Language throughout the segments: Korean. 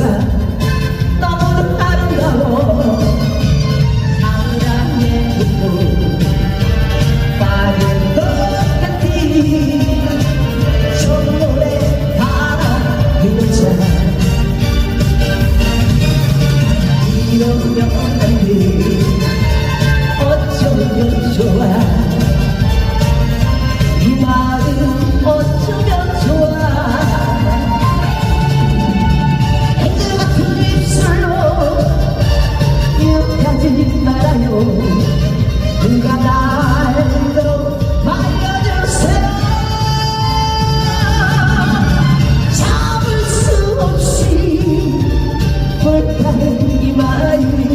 over. 今より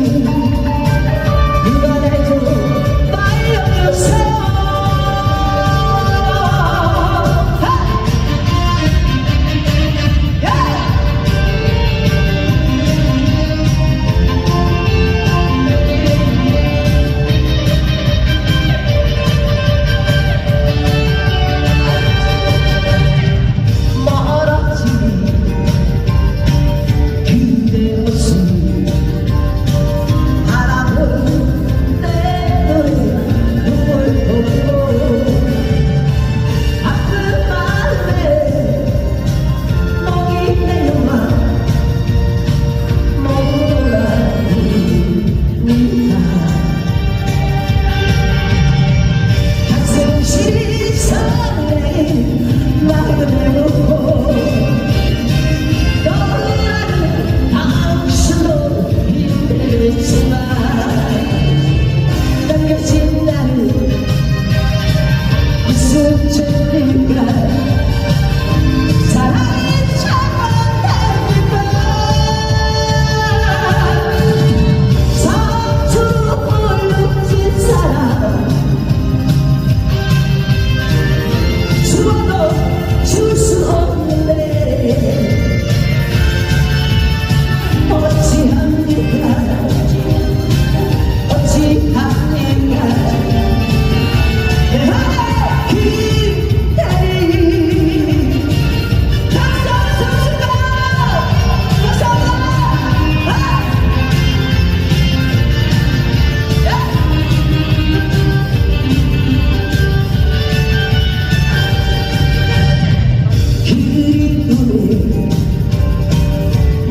그립도에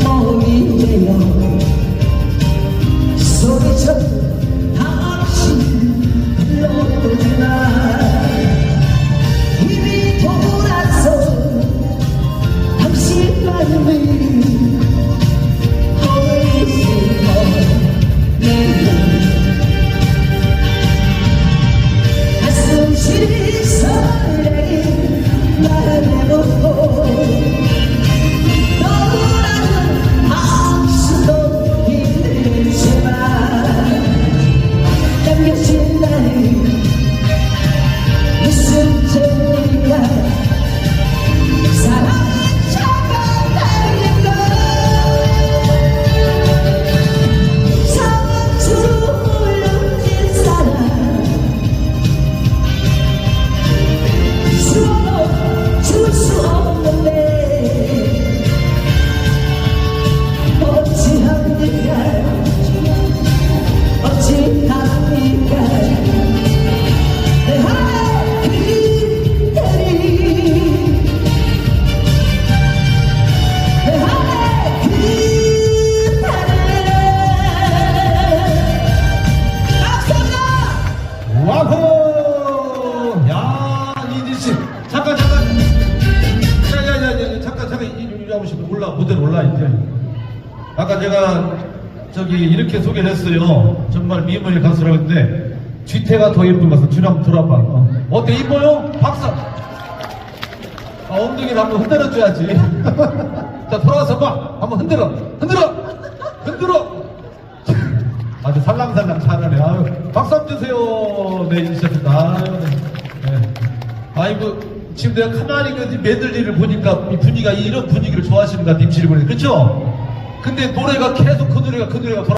몸이 되어 올라, 무대 올라, 이제. 아까 제가 저기 이렇게 소개를 했어요. 정말 미모의 가수라고 했는데, 뒤태가 더 예쁜 가수. 줄 한번 돌아봐. 어. 어때, 이뻐요? 박수! 아, 엉덩이를 한번 흔들어줘야지. 자, 돌아와서 봐. 한번 흔들어. 흔들어! 흔들어! 아주 살랑살랑 잘하네. 아유, 박수 한번 주세요. 네, 이셨습니다. 아유, 네. 네. 아이고, 지금 내가 가만히 그 메들리를 보니까 이 분위기가 이런 분위기를 좋아하시는 것 같아, 임시리 보니 그렇죠? 근데 노래가 계속 그 노래가 그 노래가 돌아